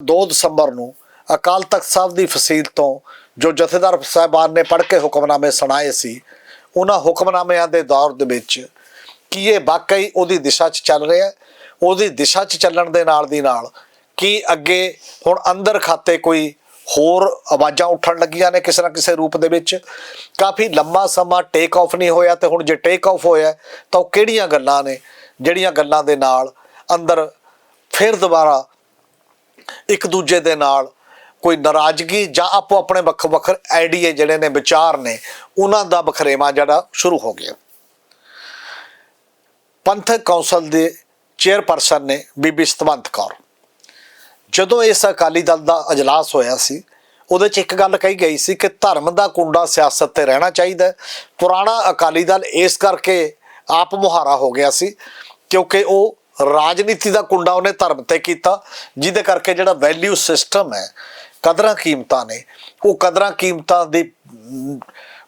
2 ਦਸੰਬਰ ਨੂੰ ਅਕਾਲ ਤਖਤ ਸਾਹਿਬ ਦੀ ਫਸੀਲ ਤੋਂ ਜੋ ਜਥੇਦਾਰ ਸਾਹਿਬਾਨ ਨੇ ਪੜ੍ਹ ਕੇ ਹੁਕਮਨਾਮੇ ਸੁਣਾਏ ਸੀ, ਉਹਨਾਂ ਹੁਕਮਨਾਮਿਆਂ ਦੇ ਦੌਰ ਦੇ ਵਿੱਚ ਕੀ ਇਹ ਵਾਕਈ ਉਹਦੀ ਦਿਸ਼ਾ 'ਚ ਚੱਲ ਰਿਹਾ ਉਹਦੀ ਦਿਸ਼ਾ 'ਚ ਚੱਲਣ ਦੇ ਨਾਲ ਦੀ ਨਾਲ ਕੀ ਅੱਗੇ ਹੁਣ ਅੰਦਰ ਖਾਤੇ ਕੋਈ ਹੋਰ ਆਵਾਜ਼ਾਂ ਉੱਠਣ ਲੱਗੀਆਂ ਨੇ ਕਿਸੇ ਨਾ ਕਿਸੇ ਰੂਪ ਦੇ ਵਿੱਚ? ਕਾਫੀ ਲੰਮਾ ਸਮਾਂ ਟੇਕ ਆਫ ਨਹੀਂ ਹੋਇਆ ਤੇ ਹੁਣ ਜੇ ਟੇਕ ਆਫ ਹੋਇਆ ਤਾਂ ਉਹ ਕਿਹੜੀਆਂ ਗੱਲਾਂ ਨੇ ਜਿਹੜੀਆਂ ਗੱਲਾਂ ਦੇ ਨਾਲ ਅੰਦਰ ਫਿਰ ਦੁਬਾਰਾ ਇੱਕ ਦੂਜੇ ਦੇ ਨਾਲ ਕੋਈ ਨਾਰਾਜ਼ਗੀ ਜਾਂ ਆਪੋ ਆਪਣੇ ਵੱਖ ਵੱਖ ਆਈਡੀਏ ਜਿਹੜੇ ਨੇ ਵਿਚਾਰ ਨੇ, ਉਹਨਾਂ ਦਾ ਬਖਰੇਵਾ ਜਿਹੜਾ ਸ਼ੁਰੂ ਹੋ ਗਿਆ। ਪੰਥਕ ਕੌਂਸਲ ਦੇ ਚੇਅਰਪਰਸਨ ਨੇ ਬੀਬੀ ਸਤਵੰਤ ਕੌਰ। ਜਦੋਂ ਇਸ ਅਕਾਲੀ ਦਲ ਦਾ ਅਜਲਾਸ ਹੋਇਆ ਸੀ, ਉਹਦੇ 'ਚ ਇੱਕ ਗੱਲ ਕਹੀ ਗਈ ਸੀ ਕਿ ਧਰਮ ਦਾ ਕੁੰਡਾ ਸਿਆਸਤ ਤੇ ਰਹਿਣਾ ਚਾਹੀਦਾ ਪੁਰਾਣਾ ਅਕਾਲੀ ਦਲ ਇਸ ਕਰਕੇ ਆਪ ਮੁਹਾਰਾ ਹੋ ਗਿਆ ਸੀ ਕਿਉਂਕਿ ਉਹ ਰਾਜਨੀਤੀ ਦਾ ਕੁੰਡਾ ਉਹਨੇ ਧਰਮ ਤੇ ਕੀਤਾ, ਜਿਹਦੇ ਕਰਕੇ ਜਿਹੜਾ ਵੈਲਿਊ ਸਿਸਟਮ ਹੈ, ਕਦਰਾਂ ਕੀਮਤਾਂ ਨੇ, ਉਹ ਕਦਰਾਂ ਕੀਮਤਾਂ ਦੀ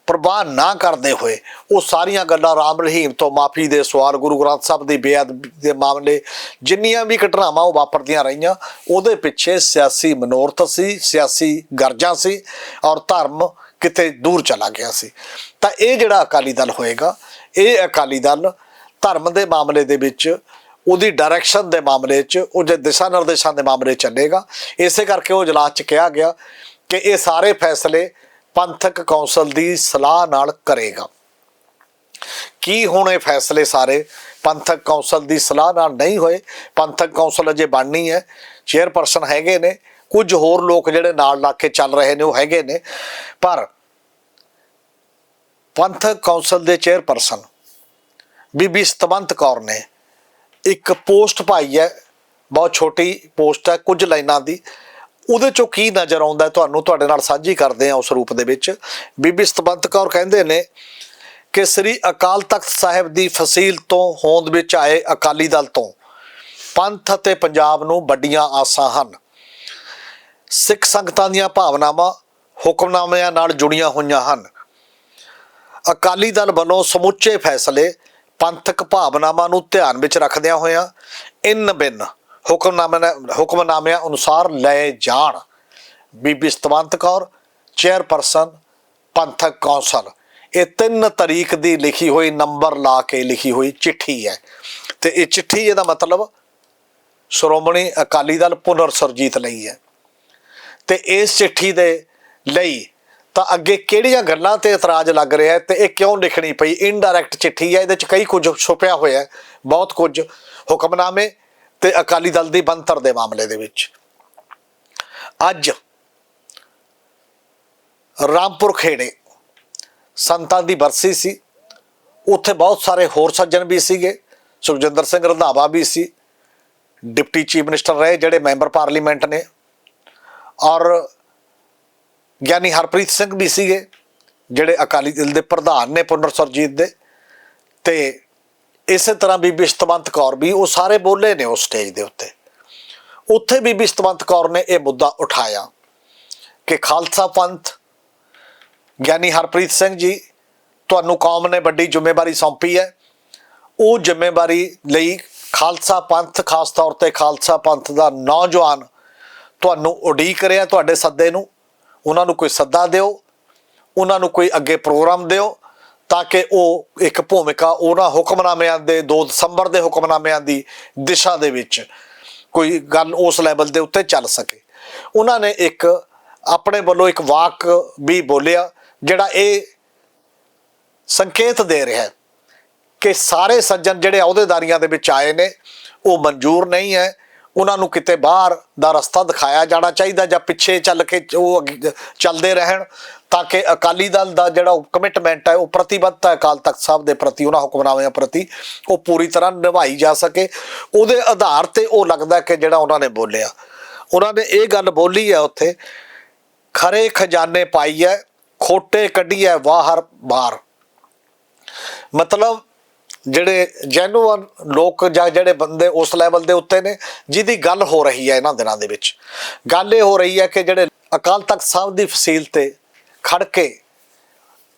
ਪ੍ਰਵਾਹ ਨਾ ਕਰਦੇ ਹੋਏ, ਉਹ ਸਾਰੀਆਂ ਗੱਲਾਂ ਰਾਮ ਰਹੀਮ ਤੋਂ ਮਾਫੀ ਦੇ ਸਵਾਲ, ਗੁਰੂ ਗ੍ਰੰਥ ਸਾਹਿਬ ਦੀ ਬੇਅਦਬੀ ਦੇ ਮਾਮਲੇ, ਜਿੰਨੀਆਂ ਵੀ ਘਟਨਾਵਾਂ ਉਹ ਵਾਪਰਦੀਆਂ ਰਹੀਆਂ, ਉਹਦੇ ਪਿੱਛੇ ਸਿਆਸੀ ਮਨੋਰਥ ਸੀ, ਸਿਆਸੀ ਗਰਜਾਂ ਸੀ, ਔਰ ਧਰਮ ਕਿਤੇ ਦੂਰ ਚਲਾ ਗਿਆ ਸੀ। ਤਾਂ ਇਹ ਜਿਹੜਾ ਅਕਾਲੀ ਦਲ ਹੋਏਗਾ, ਇਹ ਅਕਾਲੀ ਦਲ ਧਰਮ ਦੇ ਮਾਮਲੇ ਦੇ ਵਿੱਚ ਉਹਦੀ ਡਾਇਰੈਕਸ਼ਨ ਦੇ ਮਾਮਲੇ 'ਚ ਉਹਦੇ ਦਿਸ਼ਾ ਨਿਰਦੇਸ਼ਾਂ ਦੇ ਮਾਮਲੇ ਚੱਲੇਗਾ, ਇਸੇ ਕਰਕੇ ਉਹ ਇਜਲਾਸ 'ਚ ਕਿਹਾ ਗਿਆ ਕਿ ਇਹ ਸਾਰੇ ਫੈਸਲੇ ਪੰਥਕ ਕੌਂਸਲ ਦੀ ਸਲਾਹ ਨਾਲ ਕਰੇਗਾ। ਕੀ ਹੁਣ ਇਹ ਫੈਸਲੇ ਸਾਰੇ ਪੰਥਕ ਕੌਂਸਲ ਦੀ ਸਲਾਹ ਨਾਲ ਨਹੀਂ ਹੋਏ? ਪੰਥਕ ਕੌਂਸਲ ਅਜੇ ਬਣਨੀ ਹੈ ਚੇਅਰਪਰਸਨ ਹੈਗੇ ਨੇ, ਕੁਝ ਹੋਰ ਲੋਕ ਜਿਹੜੇ ਨਾਲ ਲਾ ਕੇ ਚੱਲ ਰਹੇ ਨੇ, ਉਹ ਹੈਗੇ ਨੇ, ਪਰ ਪੰਥਕ ਕੌਂਸਲ ਦੇ ਚੇਅਰਪਰਸਨ ਬੀਬੀ ਸਤਵੰਤ ਕੌਰ ਨੇ ਇੱਕ ਪੋਸਟ ਪਾਈ ਹੈ, ਬਹੁਤ ਛੋਟੀ ਪੋਸਟ ਹੈ, ਕੁਝ ਲਾਈਨਾਂ ਦੀ। ਉਹਦੇ ਚੋਂ ਕੀ ਨਜ਼ਰ ਆਉਂਦਾ ਤੁਹਾਨੂੰ ਤੁਹਾਡੇ ਨਾਲ ਸਾਂਝੀ ਕਰਦੇ ਆ ਉਸ ਰੂਪ ਦੇ ਵਿੱਚ। ਬੀਬੀ ਸਤਵੰਤ ਕੌਰ ਕਹਿੰਦੇ ਨੇ ਕਿ ਸ੍ਰੀ ਅਕਾਲ ਤਖਤ ਸਾਹਿਬ ਦੀ ਫਸੀਲ ਤੋਂ ਹੋਂਦ ਵਿੱਚ ਆਏ ਅਕਾਲੀ ਦਲ ਤੋਂ ਪੰਥ ਅਤੇ ਪੰਜਾਬ ਨੂੰ ਵੱਡੀਆਂ ਆਸਾਂ ਹਨ। ਸਿੱਖ ਸੰਗਤਾਂ ਦੀਆਂ ਭਾਵਨਾਵਾਂ ਹੁਕਮਨਾਮਿਆਂ ਨਾਲ ਜੁੜੀਆਂ ਹੋਈਆਂ ਹਨ। ਅਕਾਲੀ ਦਲ ਵੱਲੋਂ ਸਮੁੱਚੇ ਫੈਸਲੇ ਪੰਥਕ ਭਾਵਨਾਵਾਂ ਨੂੰ ਧਿਆਨ ਵਿੱਚ ਰੱਖਦਿਆਂ ਹੋਇਆਂ ਇਨ ਬਿਨ ਹੁਕਮਨਾਮਿਆਂ ਹੁਕਮਨਾਮਿਆਂ ਅਨੁਸਾਰ ਲਏ ਜਾਣ। ਬੀਬੀ ਸਤਵੰਤ ਕੌਰ, ਚੇਅਰਪਰਸਨ, ਪੰਥਕ ਕੌਂਸਲ। ਇਹ ਤਿੰਨ ਤਰੀਕ ਦੀ ਲਿਖੀ ਹੋਈ ਨੰਬਰ ਲਾ ਕੇ ਲਿਖੀ ਹੋਈ ਚਿੱਠੀ ਹੈ। ਤੇ ਇਹ ਚਿੱਠੀ ਇਹਦਾ ਮਤਲਬ ਸ਼੍ਰੋਮਣੀ ਅਕਾਲੀ ਦਲ ਪੁਨਰ ਸਰਜੀਤ ਲਈ ਹੈ। ਤੇ ਇਸ ਚਿੱਠੀ ਦੇ ਲਈ ਤਾਂ ਅੱਗੇ ਕਿਹੜੀਆਂ ਗੱਲਾਂ ਤੇ ਇਤਰਾਜ਼ ਲੱਗ ਰਿਹਾ ਹੈ ਤੇ ਇਹ ਕਿਉਂ ਲਿਖਣੀ ਪਈ? ਇਨਡਾਇਰੈਕਟ ਚਿੱਠੀ ਹੈ, ਇਹਦੇ ਚ ਕਈ ਕੁਝ ਛੁਪਿਆ ਹੋਇਆ ਬਹੁਤ ਕੁਝ ਹੁਕਮਨਾਮੇ ਤੇ ਅਕਾਲੀ ਦਲ ਦੀ ਬੰਤਰ ਦੇ ਮਾਮਲੇ ਦੇ ਵਿੱਚ। ਅੱਜ ਰਾਮਪੁਰ ਖੇੜੇ ਸੰਤਾਂ ਦੀ ਬਰਸੀ ਸੀ। ਉੱਥੇ ਬਹੁਤ ਸਾਰੇ ਹੋਰ ਸੱਜਣ ਵੀ ਸੀਗੇ, ਸੁਖਜਿੰਦਰ ਸਿੰਘ ਰੰਧਾਵਾ ਵੀ ਸੀ। ਡਿਪਟੀ ਚੀਫ ਮਿਨਿਸਟਰ ਰਹੇ ਜਿਹੜੇ ਮੈਂਬਰ ਪਾਰਲੀਮੈਂਟ ਨੇ। ਔਰ ਗਿਆਨੀ ਹਰਪ੍ਰੀਤ ਸਿੰਘ ਵੀ ਸੀਗੇ, ਜਿਹੜੇ ਅਕਾਲੀ ਦਲ ਦੇ ਪ੍ਰਧਾਨ ਨੇ ਪੁਨਰ ਸਰਜੀਤ ਦੇ। ਤੇ ਇਸੇ ਤਰ੍ਹਾਂ ਬੀਬੀ ਸਤਵੰਤ ਕੌਰ ਵੀ, ਉਹ ਸਾਰੇ ਬੋਲੇ ਨੇ ਉਸ ਸਟੇਜ ਦੇ ਉੱਤੇ। ਉੱਥੇ ਬੀਬੀ ਸਤਵੰਤ ਕੌਰ ਨੇ ਇਹ ਮੁੱਦਾ ਉਠਾਇਆ ਕਿ ਖਾਲਸਾ ਪੰਥ ਗਿਆਨੀ ਹਰਪ੍ਰੀਤ ਸਿੰਘ ਜੀ, ਤੁਹਾਨੂੰ ਕੌਮ ਨੇ ਵੱਡੀ ਜ਼ਿੰਮੇਵਾਰੀ ਸੌਂਪੀ ਹੈ। ਉਹ ਜ਼ਿੰਮੇਵਾਰੀ ਲਈ ਖਾਲਸਾ ਪੰਥ, ਖਾਸ ਤੌਰ ਤੇ ਖਾਲਸਾ ਪੰਥ ਦਾ ਨੌਜਵਾਨ ਤੁਹਾਨੂੰ ਉਡੀਕ ਰਿਹਾ ਤੁਹਾਡੇ ਸੱਦੇ ਨੂੰ। ਉਹਨਾਂ ਨੂੰ ਕੋਈ ਸੱਦਾ ਦਿਓ, ਉਹਨਾਂ ਨੂੰ ਕੋਈ ਅੱਗੇ ਪ੍ਰੋਗਰਾਮ ਦਿਓ ਤਾਂ ਕਿ ਉਹ ਇੱਕ ਭੂਮਿਕਾ ਉਹਨਾਂ ਹੁਕਮਨਾਮਿਆਂ ਦੇ 2 ਦਸੰਬਰ ਦੇ ਹੁਕਮਨਾਮਿਆਂ ਦੀ ਦਿਸ਼ਾ ਦੇ ਵਿੱਚ ਕੋਈ ਗੱਲ ਉਸ ਲੈਵਲ ਦੇ ਉੱਤੇ ਚੱਲ ਸਕੇ। ਉਹਨਾਂ ਨੇ ਇੱਕ ਆਪਣੇ ਵੱਲੋਂ ਇੱਕ ਵਾਕ ਵੀ ਬੋਲਿਆ, ਜਿਹੜਾ ਇਹ ਸੰਕੇਤ ਦੇ ਰਿਹਾ ਹੈ ਕਿ ਸਾਰੇ ਸੱਜਣ ਜਿਹੜੇ ਅਹੁਦੇਦਾਰੀਆਂ ਦੇ ਵਿੱਚ ਆਏ ਨੇ, ਉਹ ਮਨਜ਼ੂਰ ਨਹੀਂ ਹੈ। ਉਹਨਾਂ ਨੂੰ ਕਿਤੇ ਬਾਹਰ ਦਾ ਰਸਤਾ ਦਿਖਾਇਆ ਜਾਣਾ ਚਾਹੀਦਾ ਜਾਂ ਪਿੱਛੇ ਚੱਲ ਕੇ ਉਹ ਅੱਗੇ ਚੱਲਦੇ ਰਹਿਣ ਤਾਂ ਕਿ ਅਕਾਲੀ ਦਲ ਦਾ ਜਿਹੜਾ ਕਮਿਟਮੈਂਟ ਹੈ, ਉਹ ਪ੍ਰਤੀਬੱਧਤਾ ਅਕਾਲ ਤਖਤ ਸਾਹਿਬ ਦੇ ਪ੍ਰਤੀ, ਉਹਨਾਂ ਹੁਕਮਨਾਮਿਆਂ ਪ੍ਰਤੀ, ਉਹ ਪੂਰੀ ਤਰ੍ਹਾਂ ਨਿਭਾਈ ਜਾ ਸਕੇ। ਉਹਦੇ ਆਧਾਰ ਤੇ ਉਹ ਲੱਗਦਾ ਕਿ ਜਿਹੜਾ ਉਹਨਾਂ ਨੇ ਬੋਲਿਆ। ਉਹਨਾਂ ਨੇ ਇਹ ਗੱਲ ਬੋਲੀ ਹੈ ਉੱਥੇ, ਖਰੇ ਖਜ਼ਾਨੇ ਪਾਈ ਹੈ, ਖੋਟੇ ਕੱਢੀ ਹੈ ਬਾਹਰ ਬਾਹਰ ਮਤਲਬ ਜਿਹੜੇ ਜੈਨੂਅਨ ਲੋਕ ਜਾਂ ਜਿਹੜੇ ਬੰਦੇ ਉਸ ਲੈਵਲ ਦੇ ਉੱਤੇ ਨੇ, ਜਿਹਦੀ ਗੱਲ ਹੋ ਰਹੀ ਹੈ ਇਹਨਾਂ ਦਿਨਾਂ ਦੇ ਵਿੱਚ। ਗੱਲ ਇਹ ਹੋ ਰਹੀ ਹੈ ਕਿ ਜਿਹੜੇ ਅਕਾਲ ਤਖਤ ਸਾਹਿਬ ਦੀ ਫਸੀਲ ਤੇ ਖੜ ਕੇ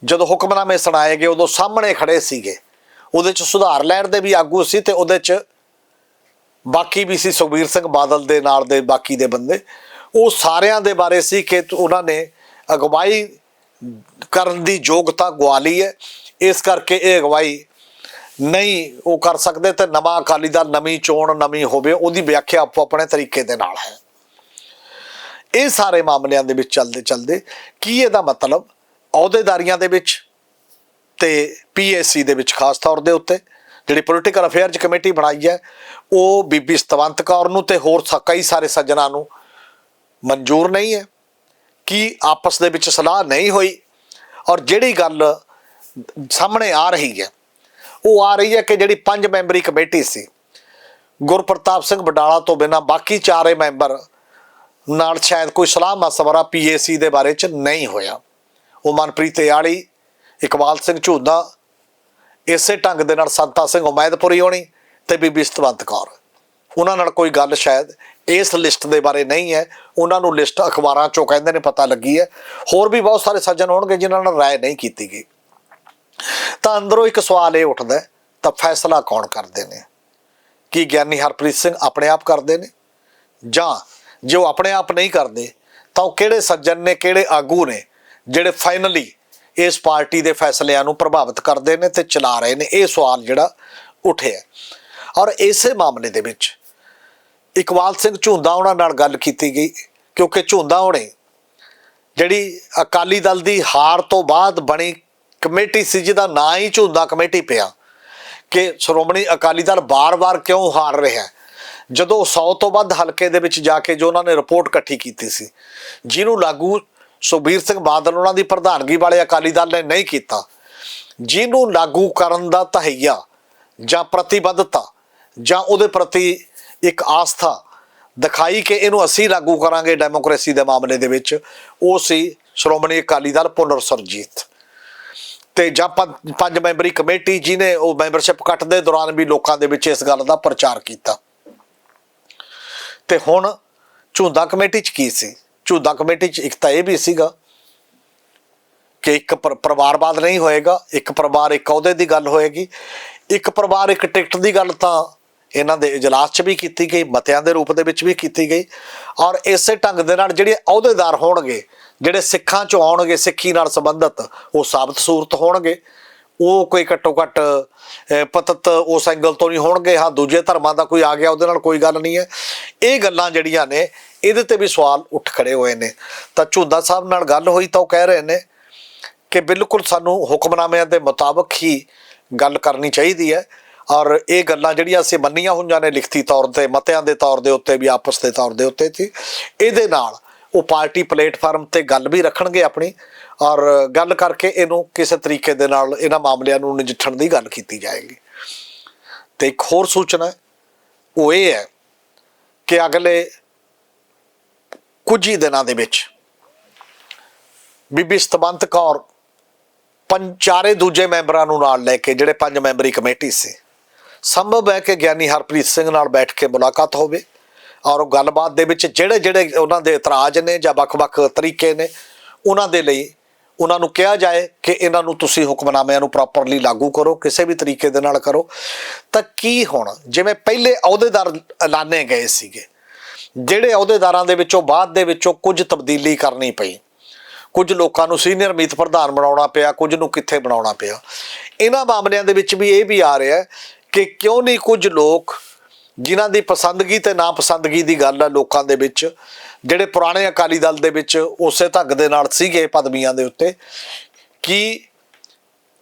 ਜਦੋਂ ਹੁਕਮਨਾਮੇ ਸੁਣਾਏ ਗਏ, ਉਦੋਂ ਸਾਹਮਣੇ ਖੜੇ ਸੀਗੇ। ਉਹਦੇ ਚ ਸੁਧਾਰ ਲੈਣ ਦੇ ਵੀ ਆਗੂ ਸੀ ਤੇ ਉਹਦੇ ਚ ਬਾਕੀ ਵੀ ਸੀ ਸੁਖਬੀਰ ਸਿੰਘ ਬਾਦਲ ਦੇ ਨਾਲ ਦੇ ਬਾਕੀ ਦੇ ਬੰਦੇ। ਉਹ ਸਾਰਿਆਂ ਦੇ ਬਾਰੇ ਸੀ ਕਿ ਉਹਨਾਂ ਨੇ ਅਗਵਾਈ ਕਰਨ ਦੀ ਯੋਗਤਾ ਗਵਾ ਲਈ ਹੈ। ਇਸ ਕਰਕੇ ਇਹ ਅਗਵਾਈ ਨਹੀਂ ਉਹ ਕਰ ਸਕਦੇ ਤੇ ਨਵਾਂ ਅਕਾਲੀ ਦਲ, ਨਵੀਂ ਚੋਣ, ਨਵੀਂ ਹੋਵੇ, ਉਹਦੀ ਵਿਆਖਿਆ ਆਪੋ ਆਪਣੇ ਤਰੀਕੇ ਦੇ ਨਾਲ ਹੈ। ਇਹ ਸਾਰੇ ਮਾਮਲਿਆਂ ਦੇ ਵਿੱਚ ਚੱਲਦੇ ਚੱਲਦੇ ਕੀ ਇਹਦਾ ਮਤਲਬ? ਅਹੁਦੇਦਾਰੀਆਂ ਦੇ ਵਿੱਚ ਤੇ ਪੀਐਸਸੀ ਦੇ ਵਿੱਚ ਖਾਸ ਤੌਰ ਦੇ ਉੱਤੇ ਜਿਹੜੀ ਪੋਲੀਟੀਕਲ ਅਫੇਅਰਜ਼ ਕਮੇਟੀ ਬਣਾਈ ਹੈ, ਉਹ ਬੀਬੀ ਸਤਵੰਤ ਕੌਰ ਨੂੰ ਤੇ ਹੋਰ ਸ- ਕਈ ਸਾਰੇ ਸੱਜਣਾ ਨੂੰ ਮਨਜ਼ੂਰ ਨਹੀਂ ਹੈ। ਕਿ ਆਪਸ ਦੇ ਵਿੱਚ ਸਲਾਹ ਨਹੀਂ ਹੋਈ? ਔਰ ਜਿਹੜੀ ਗੱਲ ਸਾਹਮਣੇ ਆ ਰਹੀ ਹੈ ਉਹ ਆ ਰਹੀ ਹੈ ਕਿ ਜਿਹੜੀ ਪੰਜ ਮੈਂਬਰੀ ਕਮੇਟੀ ਸੀ, ਗੁਰਪ੍ਰਤਾਪ ਸਿੰਘ ਬਡਾਲਾ ਤੋਂ ਬਿਨਾ ਬਾਕੀ ਚਾਰੇ ਮੈਂਬਰ ਨਾਲ ਸ਼ਾਇਦ ਕੋਈ ਸਲਾਹ ਮਸ਼ਵਰਾ ਪੀਏਸੀ ਦੇ ਬਾਰੇ ਚ ਨਹੀਂ ਹੋਇਆ। ਉਹ ਮਨਪ੍ਰੀਤ ਯਾਲੀ ਇਕਬਾਲ ਸਿੰਘ ਝੂਦਾ, ਇਸੇ ਢੰਗ ਦੇ ਨਾਲ ਸੰਤਾ ਸਿੰਘ ਉਮੈਦਪੁਰੀ ਹੋਣੀ ਤੇ ਬੀਬੀ ਸਤਵੰਤ ਕੌਰ। ਉਹਨਾਂ ਨਾਲ ਕੋਈ ਗੱਲ ਸ਼ਾਇਦ ਇਸ ਲਿਸਟ ਦੇ ਬਾਰੇ ਨਹੀਂ ਹੈ। ਉਹਨਾਂ ਨੂੰ ਲਿਸਟ ਅਖਬਾਰਾਂ ਚੋਂ ਕਹਿੰਦੇ ਨੇ, ਪਤਾ ਲੱਗੀ ਹੈ। ਹੋਰ ਵੀ ਬਹੁਤ ਸਾਰੇ ਸੱਜਣ ਹੋਣਗੇ ਜਿਨ੍ਹਾਂ ਨਾਲ ਰਾਏ ਨਹੀਂ ਕੀਤੀ ਗਈ। ਤਾਂ ਅੰਦਰੋਂ ਇੱਕ ਸਵਾਲ ਇਹ ਉੱਠਦਾ ਤਾਂ ਫੈਸਲਾ ਕੌਣ ਕਰਦੇ ਨੇ? ਕੀ ਗਿਆਨੀ ਹਰਪ੍ਰੀਤ ਸਿੰਘ ਆਪਣੇ ਆਪ ਕਰਦੇ ਨੇ? ਜਾਂ ਜੇ ਉਹ ਆਪਣੇ ਆਪ ਨਹੀਂ ਕਰਦੇ, ਤਾਂ ਉਹ ਕਿਹੜੇ ਸੱਜਣ ਨੇ, ਕਿਹੜੇ ਆਗੂ ਨੇ, ਜਿਹੜੇ ਫਾਈਨਲੀ ਇਸ ਪਾਰਟੀ ਦੇ ਫੈਸਲਿਆਂ ਨੂੰ ਪ੍ਰਭਾਵਿਤ ਕਰਦੇ ਨੇ ਤੇ ਚਲਾ ਰਹੇ ਨੇ? ਇਹ ਸਵਾਲ ਜਿਹੜਾ ਉੱਠਿਆ ਔਰ ਇਸੇ ਮਾਮਲੇ ਦੇ ਵਿੱਚ ਇਕਬਾਲ ਸਿੰਘ ਝੁੰਦਾ ਉਹਨਾਂ ਨਾਲ ਗੱਲ ਕੀਤੀ ਗਈ, ਕਿਉਂਕਿ ਝੁੰਦਾ ਉਹਨੇ ਜਿਹੜੀ ਅਕਾਲੀ ਦਲ ਦੀ ਹਾਰ ਤੋਂ ਬਾਅਦ ਬਣੀ ਕਮੇਟੀ ਸੀ ਜਿਹਦਾ ਨਾਂ ਹੀ ਝੁੰਦਾ ਕਮੇਟੀ ਪਿਆ ਕਿ ਸ਼੍ਰੋਮਣੀ ਅਕਾਲੀ ਦਲ ਬਾਰ-ਬਾਰ ਕਿਉਂ ਹਾਰ ਰਿਹਾ ਜਦੋਂ 100 ਤੋਂ ਵੱਧ ਹਲਕੇ ਦੇ ਵਿੱਚ ਜਾ ਕੇ ਜੋ ਉਹਨਾਂ ਨੇ ਰਿਪੋਰਟ ਇਕੱਠੀ ਕੀਤੀ ਸੀ, ਜਿਹਨੂੰ ਲਾਗੂ ਸੁਖਬੀਰ ਸਿੰਘ ਬਾਦਲ ਉਹਨਾਂ ਦੀ ਪ੍ਰਧਾਨਗੀ ਵਾਲੇ ਅਕਾਲੀ ਦਲ ਨੇ ਨਹੀਂ ਕੀਤਾ, ਜਿਹਨੂੰ ਲਾਗੂ ਕਰਨ ਦਾ ਤਹਈਆ ਜਾਂ ਪ੍ਰਤੀਬੱਧਤਾ ਜਾਂ ਉਹਦੇ ਪ੍ਰਤੀ ਇੱਕ ਆਸਥਾ ਦਿਖਾਈ ਕਿ ਇਹਨੂੰ ਅਸੀਂ ਲਾਗੂ ਕਰਾਂਗੇ ਡੈਮੋਕ੍ਰੇਸੀ ਦੇ ਮਾਮਲੇ ਦੇ ਵਿੱਚ, ਉਹ ਸੀ ਸ਼੍ਰੋਮਣੀ ਅਕਾਲੀ ਦਲ ਪੁਨਰ ਸਰਜੀਤ ਤੇ ਜਾਂ ਪੰਜ ਪੰਜ ਮੈਂਬਰੀ ਕਮੇਟੀ ਜਿਹਨੇ ਉਹ ਮੈਂਬਰਸ਼ਿਪ ਕੱਟ ਦੇ ਦੌਰਾਨ ਵੀ ਲੋਕਾਂ ਦੇ ਵਿੱਚ ਇਸ ਗੱਲ ਦਾ ਪ੍ਰਚਾਰ ਕੀਤਾ। ਤੇ ਹੁਣ ਝੁੰਦਾ ਕਮੇਟੀ ਚ ਕੀ ਸੀ? ਝੁੰਦਾ ਕਮੇਟੀ ਚ ਇੱਕ ਤਾਂ ਇਹ ਵੀ ਸੀਗਾ ਕਿ ਇੱਕ ਪਰਿਵਾਰਵਾਦ ਨਹੀਂ ਹੋਏਗਾ, ਇੱਕ ਪਰਿਵਾਰ ਇੱਕ ਅਹੁਦੇ ਦੀ ਗੱਲ ਹੋਏਗੀ। ਇੱਕ ਪਰਿਵਾਰ ਇੱਕ ਟਿਕਟ ਦੀ ਗੱਲ ਤਾਂ ਇਹਨਾਂ ਦੇ ਇਜਲਾਸ 'ਚ ਵੀ ਕੀਤੀ ਗਈ, ਮਤਿਆਂ ਦੇ ਰੂਪ ਦੇ ਵਿੱਚ ਵੀ ਕੀਤੀ ਗਈ। ਔਰ ਇਸੇ ਢੰਗ ਦੇ ਨਾਲ ਜਿਹੜੇ ਅਹੁਦੇਦਾਰ ਹੋਣਗੇ ਜਿਹੜੇ ਸਿੱਖਾਂ 'ਚੋਂ ਆਉਣਗੇ, ਸਿੱਖੀ ਨਾਲ ਸੰਬੰਧਿਤ, ਉਹ ਸਾਬਤ ਸੂਰਤ ਹੋਣਗੇ। ਉਹ ਕੋਈ ਘੱਟੋ ਘੱਟ ਪਤਤ ਉਸ ਐਂਗਲ ਤੋਂ ਨਹੀਂ ਹੋਣਗੇ। ਹਾਂ, ਦੂਜੇ ਧਰਮਾਂ ਦਾ ਕੋਈ ਆ ਗਿਆ, ਉਹਦੇ ਨਾਲ ਕੋਈ ਗੱਲ ਨਹੀਂ ਹੈ। ਇਹ ਗੱਲਾਂ ਜਿਹੜੀਆਂ ਨੇ, ਇਹਦੇ ਤੇ ਵੀ ਸਵਾਲ ਉੱਠ ਖੜੇ ਹੋਏ ਨੇ। ਤਾਂ ਝੁੰਦਾ ਸਾਹਿਬ ਨਾਲ ਗੱਲ ਹੋਈ ਤਾਂ ਉਹ ਕਹਿ ਰਹੇ ਨੇ ਕਿ ਬਿਲਕੁਲ ਸਾਨੂੰ ਹੁਕਮਨਾਮਿਆਂ ਦੇ ਮੁਤਾਬਕ ਹੀ ਗੱਲ ਕਰਨੀ ਚਾਹੀਦੀ ਹੈ। ਔਰ ਇਹ ਗੱਲਾਂ ਜਿਹੜੀਆਂ ਅਸੀਂ ਮੰਨੀਆਂ ਹੋਈਆਂ ਨੇ, ਲਿਖਤੀ ਤੌਰ ਤੇ, ਮਤਿਆਂ ਦੇ ਤੌਰ ਦੇ ਉੱਤੇ ਵੀ, ਆਪਸ ਦੇ ਤੌਰ ਦੇ ਉੱਤੇ ਸੀ ਇਹਦੇ ਨਾਲ ਉਹ ਪਾਰਟੀ ਪਲੇਟਫਾਰਮ ਤੇ ਗੱਲ ਵੀ ਰੱਖਣਗੇ ਆਪਣੀ ਔਰ ਗੱਲ ਕਰਕੇ ਇਹਨੂੰ ਕਿਸੇ ਤਰੀਕੇ ਦੇ ਨਾਲ ਇਹਨਾਂ ਮਾਮਲਿਆਂ ਨੂੰ ਨਜਿੱਠਣ ਦੀ ਗੱਲ ਕੀਤੀ ਜਾਏਗੀ। ਤੇ ਇੱਕ ਹੋਰ ਸੂਚਨਾ ਉਹ ਇਹ ਹੈ ਕਿ ਅਗਲੇ ਕੁਝ ਹੀ ਦਿਨਾਂ ਦੇ ਵਿੱਚ ਬੀਬੀ ਸਤਵੰਤ ਕੌਰ ਪੰਚਾਰੇ ਦੂਜੇ ਮੈਂਬਰਾਂ ਨੂੰ ਨਾਲ ਲੈ ਕੇ ਜਿਹੜੇ ਪੰਜ ਮੈਂਬਰੀ ਕਮੇਟੀ ਸੀ, ਸੰਭਵ ਹੈ ਕਿ ਗਿਆਨੀ ਹਰਪ੍ਰੀਤ ਸਿੰਘ ਨਾਲ ਬੈਠ ਕੇ ਮੁਲਾਕਾਤ ਹੋਵੇ। ਔਰ ਉਹ ਗੱਲਬਾਤ ਦੇ ਵਿੱਚ ਜਿਹੜੇ ਜਿਹੜੇ ਉਹਨਾਂ ਦੇ ਇਤਰਾਜ਼ ਨੇ ਜਾਂ ਵੱਖ-ਵੱਖ ਤਰੀਕੇ ਨੇ, ਉਹਨਾਂ ਦੇ ਲਈ ਉਹਨਾਂ ਨੂੰ ਕਿਹਾ ਜਾਏ ਕਿ ਇਹਨਾਂ ਨੂੰ ਤੁਸੀਂ ਹੁਕਮਨਾਮਿਆਂ ਨੂੰ ਪ੍ਰੋਪਰਲੀ ਲਾਗੂ ਕਰੋ, ਕਿਸੇ ਵੀ ਤਰੀਕੇ ਦੇ ਨਾਲ ਕਰੋ। ਤਾਂ ਕੀ ਹੁਣ, ਜਿਵੇਂ ਪਹਿਲੇ ਅਹੁਦੇਦਾਰ ਐਲਾਨੇ ਗਏ ਸੀਗੇ, ਜਿਹੜੇ ਅਹੁਦੇਦਾਰਾਂ ਦੇ ਵਿੱਚੋਂ ਬਾਅਦ ਦੇ ਵਿੱਚੋਂ ਕੁਝ ਤਬਦੀਲੀ ਕਰਨੀ ਪਈ। ਕੁਝ ਲੋਕਾਂ ਨੂੰ ਸੀਨੀਅਰ ਮੀਤ ਪ੍ਰਧਾਨ ਬਣਾਉਣਾ ਪਿਆ, ਕੁਝ ਨੂੰ ਕਿੱਥੇ ਬਣਾਉਣਾ ਪਿਆ। ਇਹਨਾਂ ਮਾਮਲਿਆਂ ਦੇ ਵਿੱਚ ਵੀ ਇਹ ਵੀ ਆ ਰਿਹਾ ਕਿ ਕਿਉਂ ਨਹੀਂ ਕੁਝ ਲੋਕ ਜਿਨ੍ਹਾਂ ਦੀ ਪਸੰਦਗੀ ਤੇ ਨਾਪਸੰਦਗੀ ਦੀ ਗੱਲ ਹੈ ਲੋਕਾਂ ਦੇ ਵਿੱਚ, ਜਿਹੜੇ ਪੁਰਾਣੇ ਅਕਾਲੀ ਦਲ ਦੇ ਵਿੱਚ ਉਸੇ ਢੰਗ ਦੇ ਨਾਲ ਸੀਗੇ ਪਦਵੀਆਂ ਦੇ ਉੱਤੇ, ਕਿ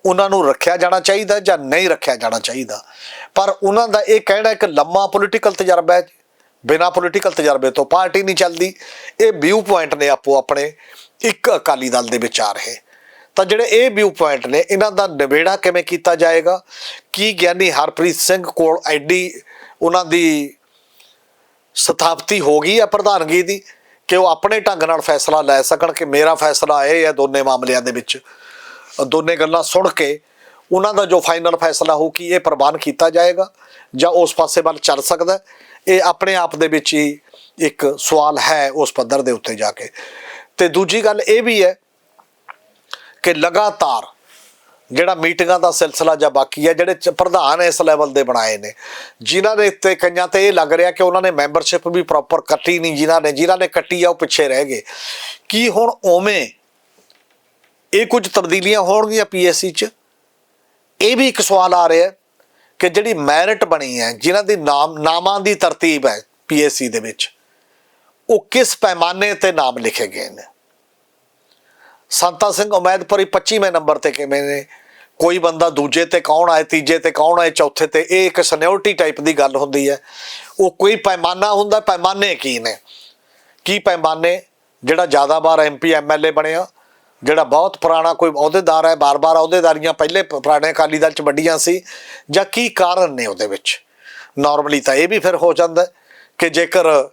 ਉਹਨਾਂ ਨੂੰ ਰੱਖਿਆ ਜਾਣਾ ਚਾਹੀਦਾ ਜਾਂ ਨਹੀਂ ਰੱਖਿਆ ਜਾਣਾ ਚਾਹੀਦਾ? ਪਰ ਉਹਨਾਂ ਦਾ ਇਹ ਕਹਿਣਾ ਇੱਕ ਲੰਮਾ ਪੋਲੀਟੀਕਲ ਤਜਰਬਾ ਹੈ, ਬਿਨਾਂ ਪੋਲੀਟੀਕਲ ਤਜਰਬੇ ਤੋਂ ਪਾਰਟੀ ਨਹੀਂ ਚੱਲਦੀ। ਇਹ ਵਿਊ ਪੁਆਇੰਟ ਨੇ ਆਪੋ ਆਪਣੇ ਇੱਕ ਅਕਾਲੀ ਦਲ ਦੇ ਵਿੱਚ ਆ ਰਹੇ। ਤਾਂ ਜਿਹੜੇ ਇਹ ਵਿਊ ਪੁਆਇੰਟ ਨੇ, ਇਹਨਾਂ ਦਾ ਨਿਬੇੜਾ ਕਿਵੇਂ ਕੀਤਾ ਜਾਏਗਾ? ਕੀ ਗਿਆਨੀ ਹਰਪ੍ਰੀਤ ਸਿੰਘ ਕੋਲ ਐਡੀ ਉਹਨਾਂ ਦੀ ਸਥਾਪਤੀ ਹੋ ਗਈ ਹੈ ਪ੍ਰਧਾਨਗੀ ਦੀ ਕਿ ਉਹ ਆਪਣੇ ਢੰਗ ਨਾਲ ਫੈਸਲਾ ਲੈ ਸਕਣ ਕਿ ਮੇਰਾ ਫੈਸਲਾ ਇਹ ਹੈ ਦੋਨੇ ਮਾਮਲਿਆਂ ਦੇ ਵਿੱਚ। ਦੋਨੇ ਗੱਲਾਂ ਸੁਣ ਕੇ ਉਹਨਾਂ ਦਾ ਜੋ ਫਾਈਨਲ ਫੈਸਲਾ ਹੋ ਕਿ ਇਹ ਪ੍ਰਵਾਨ ਕੀਤਾ ਜਾਏਗਾ ਜਾਂ ਉਸ ਪਾਸੇ ਵੱਲ ਚੱਲ ਸਕਦਾ ਇਹ ਆਪਣੇ ਆਪ ਦੇ ਵਿੱਚ ਹੀ ਇੱਕ ਸਵਾਲ ਹੈ ਉਸ ਪੱਧਰ ਦੇ ਉੱਤੇ ਜਾ ਕੇ। ਤੇ ਦੂਜੀ ਗੱਲ ਇਹ ਵੀ ਹੈ ਕਿ ਲਗਾਤਾਰ ਜਿਹੜਾ ਮੀਟਿੰਗਾਂ ਦਾ ਸਿਲਸਿਲਾ ਜਾਂ ਬਾਕੀ ਹੈ, ਜਿਹੜੇ ਚ- ਪ੍ਰਧਾਨ ਇਸ ਲੈਵਲ ਦੇ ਬਣਾਏ ਨੇ। ਜਿਨ੍ਹਾਂ ਦੇ ਤੇ ਕਈਆਂ ਤੇ ਇਹ ਲੱਗ ਰਿਹਾ ਕਿ ਉਹਨਾਂ ਨੇ ਮੈਂਬਰਸ਼ਿਪ ਵੀ ਪ੍ਰੋਪਰ ਕੱਟੀ ਨਹੀਂ, ਜਿਨ੍ਹਾਂ ਨੇ ਜਿਨ੍ਹਾਂ ਨੇ ਕੱਟੀ ਆ, ਉਹ ਪਿੱਛੇ ਰਹਿ ਗਏ। ਕੀ ਹੁਣ ਉਵੇਂ ਇਹ ਕੁਝ ਤਬਦੀਲੀਆਂ ਹੋਣਗੀਆਂ ਪੀਐਸਸੀ 'ਚ? ਇਹ ਵੀ ਇੱਕ ਸਵਾਲ ਆ ਰਿਹਾ ਕਿ ਜਿਹੜੀ ਮੈਰਿਟ ਬਣੀ ਹੈ, ਜਿਨ੍ਹਾਂ ਦੀ ਨਾਮ, ਨਾਮਾਂ ਦੀ ਤਰਤੀਬ ਹੈ ਪੀਐਸਸੀ ਦੇ ਵਿੱਚ, ਉਹ ਕਿਸ ਪੈਮਾਨੇ ਤੇ ਨਾਮ ਲਿਖੇ ਗਏ ਨੇ? ਸੰਤਾ ਸਿੰਘ ਉਮੈਦਪੁਰੀ 25ਵੇਂ ਨੰਬਰ ਤੇ ਕਿਵੇਂ ਨੇ? ਕੋਈ ਬੰਦਾ ਦੂਜੇ ਤੇ ਕੌਣ ਆਏ, ਤੀਜੇ ਤੇ ਕੌਣ ਆਏ, ਚੌਥੇ ਤੇ, ਇਹ ਇੱਕ ਸਨਿਓਰਟੀ ਟਾਈਪ ਦੀ ਗੱਲ ਹੁੰਦੀ ਹੈ। ਉਹ ਕੋਈ ਪੈਮਾਨਾ ਹੁੰਦਾ, ਪੈਮਾਨੇ ਕੀ ਨੇ? ਕੀ ਪੈਮਾਨੇ? ਜਿਹੜਾ ਜ਼ਿਆਦਾ ਵਾਰ ਐਮਪੀ ਐਮਐਲਏ ਬਣਿਆ ਜਿਹੜਾ ਬਹੁਤ ਪੁਰਾਣਾ ਕੋਈ ਅਹੁਦੇਦਾਰ ਹੈ, ਬਾਰ-ਬਾਰ ਅਹੁਦੇਦਾਰੀਆਂ ਪਹਿਲੇ ਪ- ਪੁਰਾਣੇ ਅਕਾਲੀ ਦਲ ਚ ਵੱਡੀਆਂ ਸੀ, ਜਾਂ ਕੀ ਕਾਰਨ ਨੇ ਉਹਦੇ ਵਿੱਚ? ਨਾਰਮਲੀ ਤਾਂ ਇਹ ਵੀ ਫਿਰ ਹੋ ਜਾਂਦਾ ਕਿ ਜੇਕਰ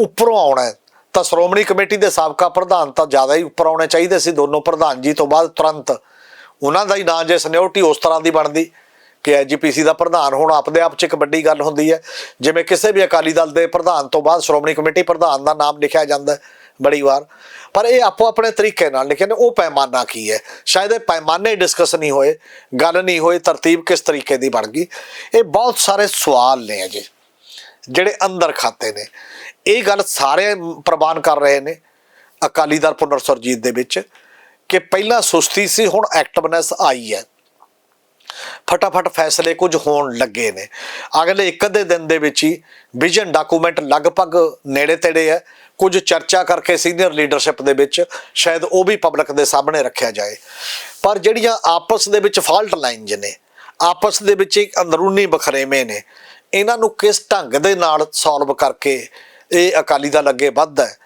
ਉੱਪਰੋਂ ਆਉਣਾ ਤਾਂ ਸ਼੍ਰੋਮਣੀ ਕਮੇਟੀ ਦੇ ਸਾਬਕਾ ਪ੍ਰਧਾਨ ਤਾਂ ਜ਼ਿਆਦਾ ਹੀ ਉੱਪਰ ਆਉਣੇ ਚਾਹੀਦੇ ਸੀ, ਦੋਨੋਂ ਪ੍ਰਧਾਨ ਜੀ ਤੋਂ ਬਾਅਦ ਤੁਰੰਤ ਉਹਨਾਂ ਦਾ ਹੀ ਨਾਂ ਜੇ ਸਨਿਓਰਟੀ ਉਸ ਤਰ੍ਹਾਂ ਦੀ ਬਣਦੀ ਕਿ ਐਜੀਪੀਸੀ ਦਾ ਪ੍ਰਧਾਨ ਹੋਣਾ ਆਪਦੇ ਆਪ 'ਚ ਇੱਕ ਵੱਡੀ ਗੱਲ ਹੁੰਦੀ ਹੈ। ਜਿਵੇਂ ਕਿਸੇ ਵੀ ਅਕਾਲੀ ਦਲ ਦੇ ਪ੍ਰਧਾਨ ਤੋਂ ਬਾਅਦ ਸ਼੍ਰੋਮਣੀ ਕਮੇਟੀ ਪ੍ਰਧਾਨ ਦਾ ਨਾਮ ਲਿਖਿਆ ਜਾਂਦਾ ਬੜੀ ਵਾਰ। ਪਰ ਇਹ ਆਪੋ ਆਪਣੇ ਤਰੀਕੇ ਨਾਲ ਲਿਖੇ ਨੇ, ਉਹ ਪੈਮਾਨਾ ਕੀ ਹੈ? ਸ਼ਾਇਦ ਇਹ ਪੈਮਾਨੇ ਡਿਸਕਸ ਨਹੀਂ ਹੋਏ, ਗੱਲ ਨਹੀਂ ਹੋਈ ਤਰਤੀਬ ਕਿਸ ਤਰੀਕੇ ਦੀ ਬਣ ਗਈ? ਇਹ ਬਹੁਤ ਸਾਰੇ ਸਵਾਲ ਨੇ ਅਜੇ, ਜਿਹੜੇ ਅੰਦਰ ਖਾਤੇ ਨੇ। ਇਹ ਗੱਲ ਸਾਰੇ ਪ੍ਰਵਾਨ ਕਰ ਰਹੇ ਨੇ ਅਕਾਲੀ ਦਲ ਪੁਨਰ ਸੁਰਜੀਤ ਦੇ ਵਿੱਚ। ਕਿ ਪਹਿਲਾਂ ਸੁਸਤੀ ਸੀ, ਹੁਣ ਐਕਟਿਵਨੈਸ ਆਈ ਹੈ। ਫਟਾਫਟ ਫੈਸਲੇ ਕੁਝ ਹੋਣ ਲੱਗੇ ਨੇ। ਅਗਲੇ ਇੱਕ ਅੱਧੇ ਦਿਨ ਦੇ ਵਿੱਚ ਹੀ ਵਿਜ਼ਨ ਡਾਕੂਮੈਂਟ ਲਗਭਗ ਨੇੜੇ ਤੇੜੇ ਹੈ। ਕੁਝ ਚਰਚਾ ਕਰਕੇ ਸੀਨੀਅਰ ਲੀਡਰਸ਼ਿਪ ਦੇ ਵਿੱਚ ਸ਼ਾਇਦ ਉਹ ਵੀ ਪਬਲਿਕ ਦੇ ਸਾਹਮਣੇ ਰੱਖਿਆ ਜਾਏ। ਪਰ ਜਿਹੜੀਆਂ ਆਪਸ ਦੇ ਵਿੱਚ ਫਾਲਟ ਲਾਈਨਜ਼ ਨੇ, ਆਪਸ ਦੇ ਵਿੱਚ ਇੱਕ ਅੰਦਰੂਨੀ ਬਖਰੇਵੇਂ ਨੇ, ਇਹਨਾਂ ਨੂੰ ਕਿਸ ਢੰਗ ਦੇ ਨਾਲ ਸੋਲਵ ਕਰਕੇ ਇਹ ਅਕਾਲੀ ਦਲ ਅੱਗੇ ਵੱਧਦਾ ਹੈ?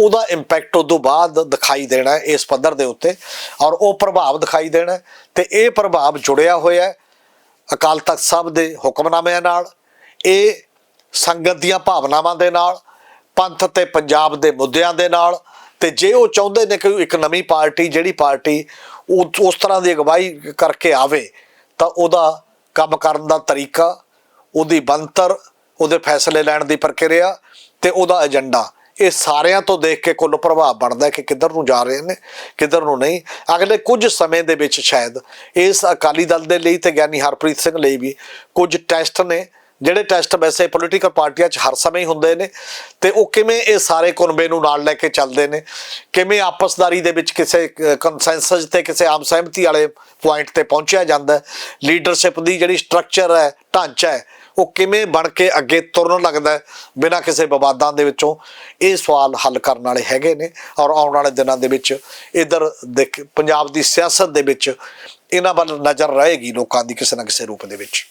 ਉਹਦਾ ਇੰਪੈਕਟ ਉਦੋਂ ਬਾਅਦ ਦਿਖਾਈ ਦੇਣਾ ਇਸ ਪੱਧਰ ਦੇ ਉੱਤੇ ਔਰ ਉਹ ਪ੍ਰਭਾਵ ਦਿਖਾਈ ਦੇਣਾ ਹੈ ਤੇ ਇਹ ਪ੍ਰਭਾਵ ਜੁੜਿਆ ਹੋਇਆ ਹੈ ਅਕਾਲ ਤਖਤ ਸਾਹਿਬ ਦੇ ਹੁਕਮਨਾਮਿਆਂ ਨਾਲ, ਇਹ ਸੰਗਤ ਦੀਆਂ ਭਾਵਨਾਵਾਂ ਦੇ ਨਾਲ, ਪੰਥ ਤੇ ਪੰਜਾਬ ਦੇ ਮੁੱਦਿਆਂ ਦੇ ਨਾਲ ਤੇ ਜੇ ਉਹ ਚਾਹੁੰਦੇ ਨੇ ਕਿ ਇੱਕ ਨਵੀਂ ਪਾਰਟੀ, ਜਿਹੜੀ ਪਾਰਟੀ ਉਸ ਤਰ੍ਹਾਂ ਦੀ ਅਗਵਾਈ ਕਰਕੇ ਆਵੇ, ਤਾਂ ਉਹਦਾ ਕੰਮ ਕਰਨ ਦਾ ਤਰੀਕਾ, ਉਹਦੀ ਬੰਤਰ ਉਹਦੇ ਫੈਸਲੇ ਲੈਣ ਦੀ ਪ੍ਰਕਿਰਿਆ ਤੇ ਉਹਦਾ ਏਜੰਡਾ ਇਹ ਸਾਰਿਆਂ ਤੋਂ ਦੇਖ ਕੇ ਕੁੱਲ ਪ੍ਰਭਾਵ ਬਣਦਾ ਕਿ ਕਿੱਧਰ ਨੂੰ ਜਾ ਰਹੇ ਨੇ, ਕਿੱਧਰ ਨੂੰ ਨਹੀਂ। ਅਗਲੇ ਕੁਝ ਸਮੇਂ ਦੇ ਵਿੱਚ ਸ਼ਾਇਦ ਇਸ ਅਕਾਲੀ ਦਲ ਦੇ ਲਈ ਤੇ ਗਿਆਨੀ ਹਰਪ੍ਰੀਤ ਸਿੰਘ ਲਈ ਵੀ ਕੁਝ ਟੈਸਟ ਨੇ, ਜਿਹੜੇ ਟੈਸਟ ਵੈਸੇ ਪੋਲੀਟੀਕਲ ਪਾਰਟੀਆਂ 'ਚ ਹਰ ਸਮੇਂ ਹੀ ਹੁੰਦੇ ਨੇ ਤੇ ਉਹ ਕਿਵੇਂ ਇਹ ਸਾਰੇ ਕੁਨਬੇ ਨੂੰ ਨਾਲ ਲੈ ਕੇ ਚੱਲਦੇ ਨੇ, ਕਿਵੇਂ ਆਪਸਦਾਰੀ ਦੇ ਵਿੱਚ ਕਿਸੇ ਕੰਸੈਂਸਸ ਤੇ ਕਿਸੇ ਆਮ ਸਹਿਮਤੀ ਵਾਲੇ ਪੁਆਇੰਟ ਤੇ ਪਹੁੰਚਿਆ ਜਾਂਦਾ ਹੈ ਲੀਡਰਸ਼ਿਪ ਦੀ ਜਿਹੜੀ ਸਟਰਕਚਰ ਹੈ, ਢਾਂਚਾ ਹੈ ਉਹ ਕਿਵੇਂ ਬਣ ਕੇ ਅੱਗੇ ਤੁਰਨ ਲੱਗਦਾ ਬਿਨਾਂ ਕਿਸੇ ਵਿਵਾਦਾਂ ਦੇ ਵਿੱਚੋਂ, ਇਹ ਸਵਾਲ ਹੱਲ ਕਰਨ ਵਾਲੇ ਹੈਗੇ ਨੇ ਔਰ ਆਉਣ ਵਾਲੇ ਦਿਨਾਂ ਦੇ ਵਿੱਚ ਇਧਰ ਦੇਖ, ਪੰਜਾਬ ਦੀ ਸਿਆਸਤ ਦੇ ਵਿੱਚ ਇਹਨਾਂ ਵੱਲ ਨਜ਼ਰ ਰਹੇਗੀ ਲੋਕਾਂ ਦੀ ਕਿਸੇ ਨਾ ਕਿਸੇ ਰੂਪ ਦੇ ਵਿੱਚ।